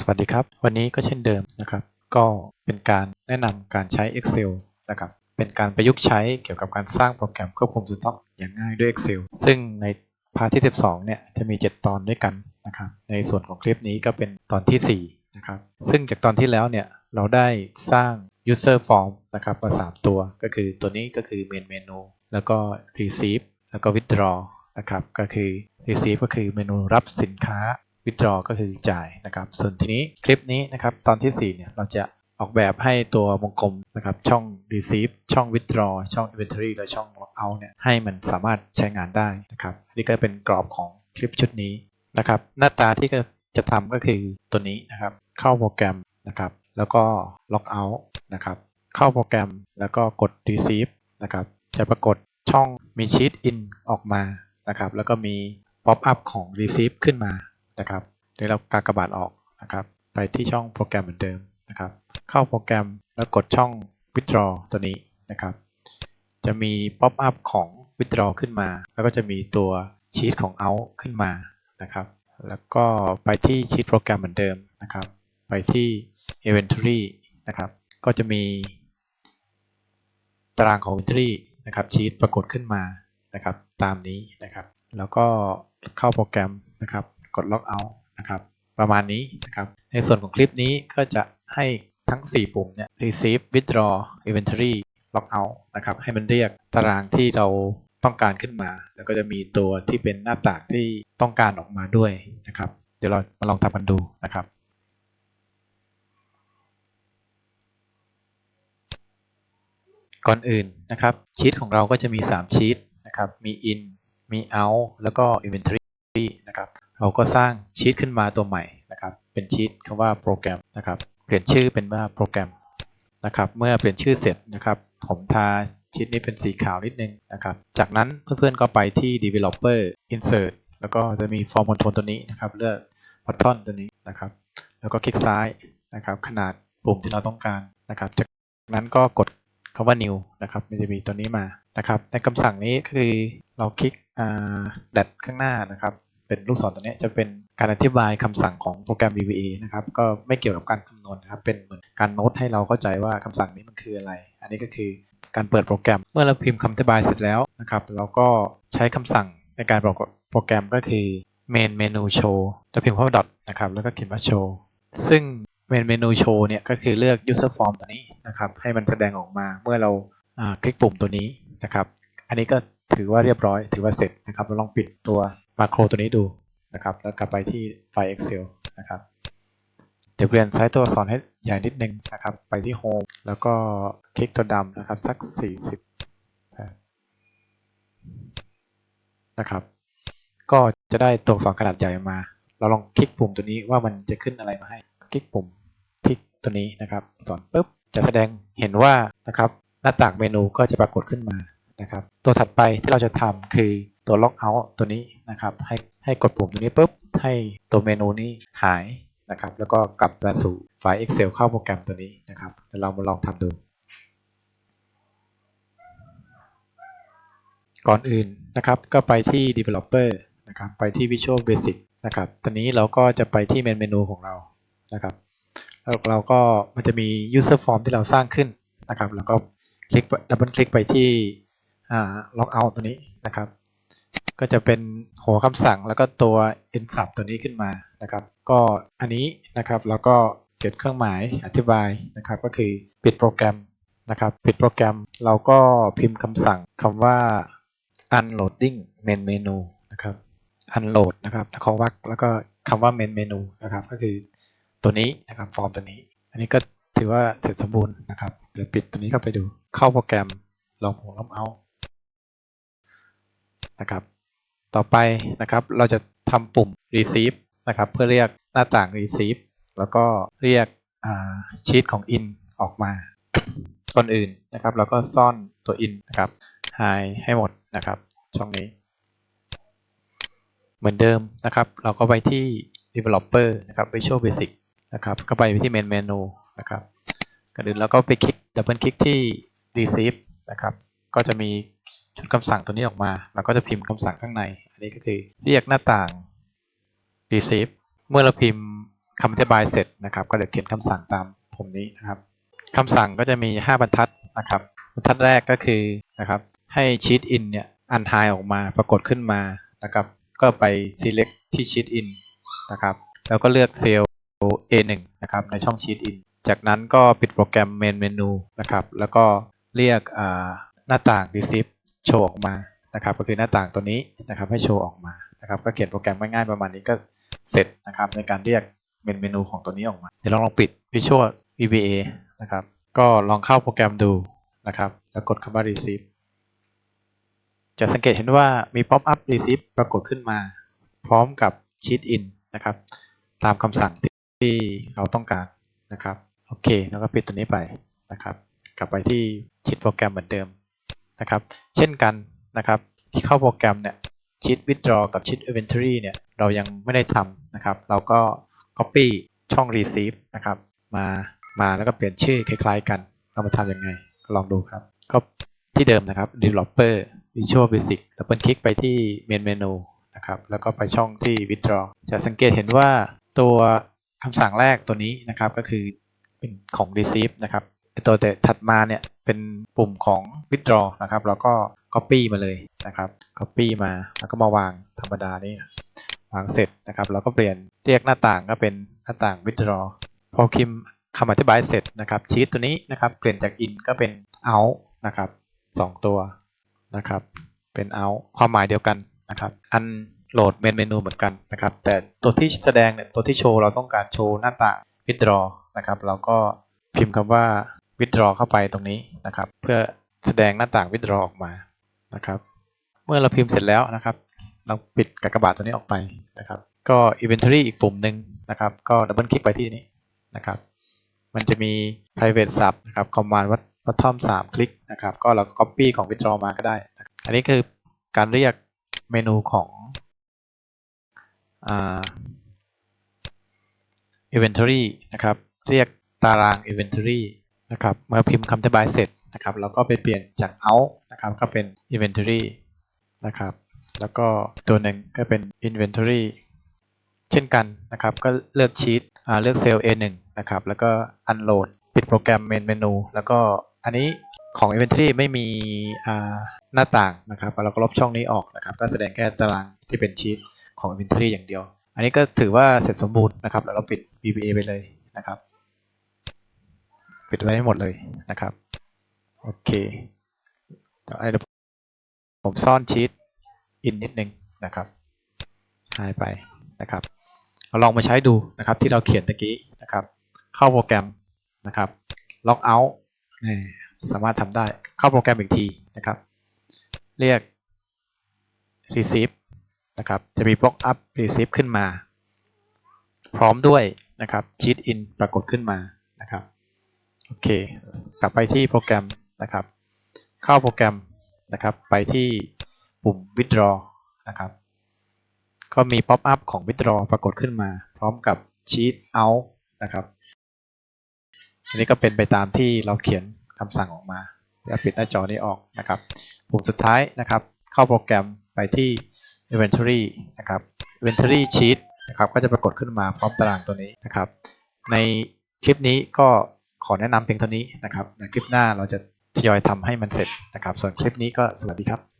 สวัสดีครับ วันนี้ก็เช่นเดิมนะครับ ก็เป็นการแนะนำการใช้ Excel นะครับ เป็นการประยุกต์ใช้เกี่ยวกับการสร้างโปรแกรมควบคุมสต็อกอย่างง่ายด้วย Excel ซึ่งในพาร์ทที่ 12 เนี่ยจะมี 7 ตอนด้วยกันนะครับ ในส่วนของคลิปนี้ก็เป็นตอนทีสี่4 นะครับ ซึ่งจากตอนที่แล้วเนี่ยเราได้สร้าง user form นะครับมา 3 ตัว ก็คือตัวนี้ก็คือ main menu แล้วก็ receive แล้วก็ withdraw นะครับ ก็คือ receive ก็คือเมนูรับสินค้า withdraw ก็คือจ่ายนะครับ ส่วนทีนี้คลิปนี้นะครับตอนที่ 4 เนี่ยเราจะออกแบบให้ตัววงกลมนะครับช่อง receive ช่อง withdraw ช่อง inventory และช่อง logout เนี่ยให้มันสามารถใช้งานได้นะครับนนี่ก็เป็นกรอบของคลิปชุดนี้นะครับหน้าตาที่จะทำก็คือตัวนี้นะครับเข้าโปรแกรมนะครับแล้วก็ logout นะครับเข้าโปรแกรมแล้วก็กด receive นะครับจะปรากฏช่องมี sheet in ออกมานะครับแล้วก็มี pop up ของ receive ขึ้นมา นะครับเดี๋ยวเรากากบาทออกนะครับ ไปที่ช่องโปรแกรมเหมือนเดิมนะครับ เข้าโปรแกรมแล้วกดช่อง withdraw ตัวนี้นะครับ จะมี pop up ของ withdraw ขึ้นมา แล้วก็จะมีตัวชีตของ out ขึ้นมานะครับ แล้วก็ไปที่ชีตโปรแกรมเหมือนเดิมนะครับ ไปที่ inventory นะครับ ก็จะมีตารางของ inventory นะครับชีตปรากฏขึ้นมานะครับ ตามนี้นะครับ แล้วก็เข้าโปรแกรมนะครับ กด log out นะครับประมาณนี้นะครับในส่วนของคลิปนี้ก็จะให้ทั้ง 4 ปุ่มเนี่ย receive withdraw inventory log out นะครับให้มันเรียกตารางที่เราต้องการขึ้นมา แล้วก็จะมีตัวที่เป็นหน้าต่างที่ต้องการออกมาด้วยนะครับ เดี๋ยวเรามาลองทำกันดูนะครับก่อนอื่นนะครับชีตของเราก็จะมี 3 ชีตนะครับ มี in มี out แล้วก็ inventory นะครับ เราก็สร้างชีตขึ้นมาตัวใหม่นะครับ เป็นชีตคำว่าโปรแกรมนะครับ เปลี่ยนชื่อเป็นว่าโปรแกรมนะครับ เมื่อเปลี่ยนชื่อเสร็จนะครับ ผมทาชีตนี้เป็นสีขาวนิดนึงนะครับ จากนั้นเพื่อนๆก็ไปที่ developer insert แล้วก็จะมี form control ตัวนี้นะครับ เลือก button ตัวนี้นะครับ แล้วก็คลิกซ้ายนะครับ ขนาดปุ่มที่เราต้องการนะครับ จากนั้นก็กดคำว่า new นะครับ มันจะมีตัวนี้มานะครับ ในคำสั่งนี้คือเราคลิกดัดข้างหน้านะครับ เป็นลูกศรตัวนี้จะเป็นการอธิบายคำสั่งของโปรแกรม VBA นะครับก็ไม่เกี่ยวกับการคำนวณนะครับเป็นเหมือนการโน้ตให้เราเข้าใจว่าคำสั่งนี้มันคืออะไร อันนี้ก็คือการเปิดโปรแกรม เมื่อเราพิมพ์คำอธิบายเสร็จแล้วนะครับเราก็ใช้คำสั่งในการประกอบโปรแกรมก็คือ main menu show จะพิมพ์คำว่า dot นะครับแล้วก็เขียนว่า show ซึ่ง main menu show เนี่ยก็คือเลือก user form ตัวนี้นะครับให้มันแสดงออกมาเมื่อเราคลิกปุ่มตัวนี้นะครับ อันนี้ก็ ถือว่าเรียบร้อย ถือว่าเสร็จนะครับ เราลองปิดตัวมาโครตัวนี้ดูนะครับ แล้วกลับไปที่ไฟล์ Excel นะครับเดี๋ยวเปลี่ยนไซส์ตัวอักษรให้ใหญ่นิดนึงนะครับ ไปที่ Home แล้วก็คลิกตัวดำนะครับ สัก 40 นะครับ ก็จะได้ตัวอักษรขนาดใหญ่มา เราลองคลิกปุ่มตัวนี้ว่ามันจะขึ้นอะไรมาให้ คลิกปุ่มคลิกตัวนี้นะครับสอนปุ๊บจะแสดงเห็นว่านะครับหน้าต่างเมนูก็จะปรากฏขึ้นมา นะครับ ตัวถัดไปที่เราจะทำคือตัว log out ตัวนี้นะครับ ให้ให้กดปุ่มตัวนี้ปุ๊บ ให้ตัวเมนูนี้หายนะครับ แล้วก็กลับมาสู่ไฟล์ Excel เข้าโปรแกรมตัวนี้นะครับเดี๋ยวเรามาลองทำดู ก่อนอื่นนะครับก็ไปที่ developer นะครับไปที่ visual basic นะครับตอนนี้เราก็จะไปที่ main menu ของเรานะครับแล้วเราก็มันจะมี user form ที่เราสร้างขึ้นนะครับ แล้วก็คลิกดับเบิลคลิกไปที่ log out ตัวนี้นะครับ ก็จะเป็นหัวคำสั่งแล้วก็ตัว e n sub ตัวนี้ขึ้นมานะครับ ก็อันนี้นะครับแล้วก็เกิดเครื่องหมายอธิบายนะครับ ก็คือปิดโปรแกรมนะครับ ปิดโปรแกรมเราก็พิมพ์คำสั่งคำว่า unloading main menu นะครับ unload นะครับแล้วก็วักแล้วก็คำว่า main menu นะครับ ก็คือตัวนี้นะครับฟอร์มตัวนี้ อันนี้ก็ถือว่าเสร็จสมบูรณ์นะครับ เดี๋ยวปิดตัวนี้เข้าไปดูเข้าโปรแกรมลองหัวลองเอา นะครับ ต่อไปนะครับเราจะทำปุ่ม receive นะครับเพื่อเรียกหน้าต่าง receive แล้วก็เรียกชีตของ in ออกมาก่อนอื่นนะครับเราก็ซ่อนตัว in นะครับ hide ให้หมดนะครับ ช่องนี้ เหมือนเดิมนะครับ เราก็ไปที่ developer นะครับ visual basic นะครับ ก็ไปที่ main menu นะครับก่อนอื่นแล้วก็ไปคลิกดับเบิลคลิกที่ receive นะครับ ก็จะมี ชุดคำสั่งตัวนี้ออกมาเราก็จะพิมพ์คำสั่งข้างใน อันนี้ก็คือเรียกหน้าต่าง receive เมื่อเราพิมพ์คำอธิบายเสร็จนะครับ ก็เดี๋ยวเขียนคำสั่งตามผมนี้นะครับคำสั่งก็จะมี 5 บรรทัดนะครับ บรรทัดแรกก็คือนะครับให้ sheet in เนี่ยอันไฮออกมาปรากฏขึ้นมานะครับ ก็ไป select ที่ sheet in นะครับ แล้วก็เลือกเซลล์ A1 นะครับในช่อง sheet in จากนั้นก็ปิดโปรแกรม main menu นะครับ แล้วก็เรียกหน้าต่าง receive โชว์ออกมานะครับก็คือหน้าต่างตัวนี้นะครับให้โชว์ออกมานะครับก็เขียนโปรแกรมง่ายๆประมาณนี้ก็เสร็จนะครับในการเรียก main menu ของตัวนี้ออกมา เดี๋ยวลองลองปิด Visual VBA นะครับก็ลองเข้าโปรแกรมดูนะครับแล้วกดคำว่า receive จะสังเกตเห็นว่ามี pop up receive ปรากฏขึ้นมา พร้อมกับ sheet in นะครับตามคำสั่งที่เราต้องการนะครับโอเคแล้วก็ปิดตัวนี้ไปนะครับกลับไปที่ชีตโปรแกรมเหมือนเดิม นะครับ เช่นกันนะครับที่เข้าโปรแกรมเนี่ยชีต withdraw กับชีต inventory เนี่ยเรายังไม่ได้ทำนะครับ เราก็ copy ช่อง receive นะครับ มามาแล้วก็เปลี่ยนชื่อคล้ายๆ กัน เรามาทำยังไงลองดูครับ ก็ที่เดิมนะครับ developer visual basic ดับเบิลคลิกไปที่ main menu นะครับ แล้วก็ไปช่องที่ withdraw จะสังเกตเห็นว่าตัวคำสั่งแรกตัวนี้นะครับก็คือเป็นของ receive นะครับ ตัวแต่ถัดมาเนี่ยเป็นปุ่มของ withdraw นะครับ แล้วก็ copy มาเลยนะครับ copy มาแล้วก็มาวางธรรมดานี่วางเสร็จนะครับ แล้วก็เปลี่ยนเรียกหน้าต่างก็เป็นหน้าต่าง withdraw พอพิมพ์คำอธิบายเสร็จนะครับชีตตัวนี้นะครับ เปลี่ยนจาก in ก็เป็น out นะครับสองตัวนะครับ เป็น out ความหมายเดียวกันนะครับ อันโหลดเมนเมนูเหมือนกันนะครับ แต่ตัวที่แสดงเนี่ยตัวที่โชว์เราต้องการโชว์หน้าต่าง withdraw นะครับ เราก็พิมพ์คำว่า withdraw เข้าไปตรงนี้นะครับ เพื่อแสดงหน้าต่าง withdraw ออกมานะครับ เมื่อเราพิมพ์เสร็จแล้วนะครับ เราปิดกากบาทตัวนี้ออกไปนะครับ ก็ inventory อีกปุ่มหนึ่งนะครับ ก็ดับเบิลคลิกไปที่นี้นะครับ มันจะมี private sub นะครับ command bottom 3คลิกนะครับ ก็เราก็ copy ของ withdraw มาก็ได้ อันนี้คือการเรียกเมนูของอ่า inventory นะครับ เรียกตาราง inventory นะครับเมื่อพิมพ์คำอธิบายเสร็จนะครับเราก็ไปเปลี่ยนจาก out นะครับก็เป็น inventory นะครับแล้วก็ตัวหนึ่งก็เป็น inventory เช่นกันนะครับก็เลือกชีตอ่าเลือกเซลล์ A1 นะครับแล้วก็ unload ปิดโปรแกรม main menu แล้วก็อันนี้ของ inventory ไม่มีอ่าหน้าต่างนะครับเราก็ลบช่องนี้ออกนะครับก็แสดงแค่ตารางที่เป็นชีตของ inventory อย่างเดียว อันนี้ก็ถือว่าเสร็จสมบูรณ์นะครับแล้วเราปิด VBA ไปเลยนะครับ ปิดไว้ให้หมดเลยนะครับ โอเคต่อไปเดี๋ยวผมซ่อนชีตอินนิดนึงนะครับหายไปนะครับเราลองมาใช้ดูนะครับที่เราเขียนตะกี้นะครับ เข้าโปรแกรมนะครับล็อกเอาท์นี่สามารถทำได้เข้าโปรแกรมอีกทีนะครับ เรียก receive นะครับจะมี pop up receive ขึ้นมา พร้อมด้วยนะครับ cheat in ปรากฏขึ้นมา โอเค กลับไปที่โปรแกรมนะครับ เข้าโปรแกรมนะครับ ไปที่ปุ่ม withdraw นะครับ ก็มี pop up ของ withdraw ปรากฏขึ้นมา พร้อมกับ cheat out นะครับ อันนี้ก็เป็นไปตามที่เราเขียนคำสั่งออกมาแล้วปิดหน้าจอนี้ออกนะครับ ปุ่มสุดท้ายนะครับ เข้าโปรแกรมไปที่ inventory นะครับ inventory sheet นะครับ ก็จะปรากฏขึ้นมาพร้อมตารางตัวนี้นะครับ ในคลิปนี้ก็ ขอแนะนำเพียงเท่านี้นะครับในคลิปหน้าเราจะทยอยทำให้มันเสร็จนะครับ ส่วนคลิปนี้ก็สวัสดีครับ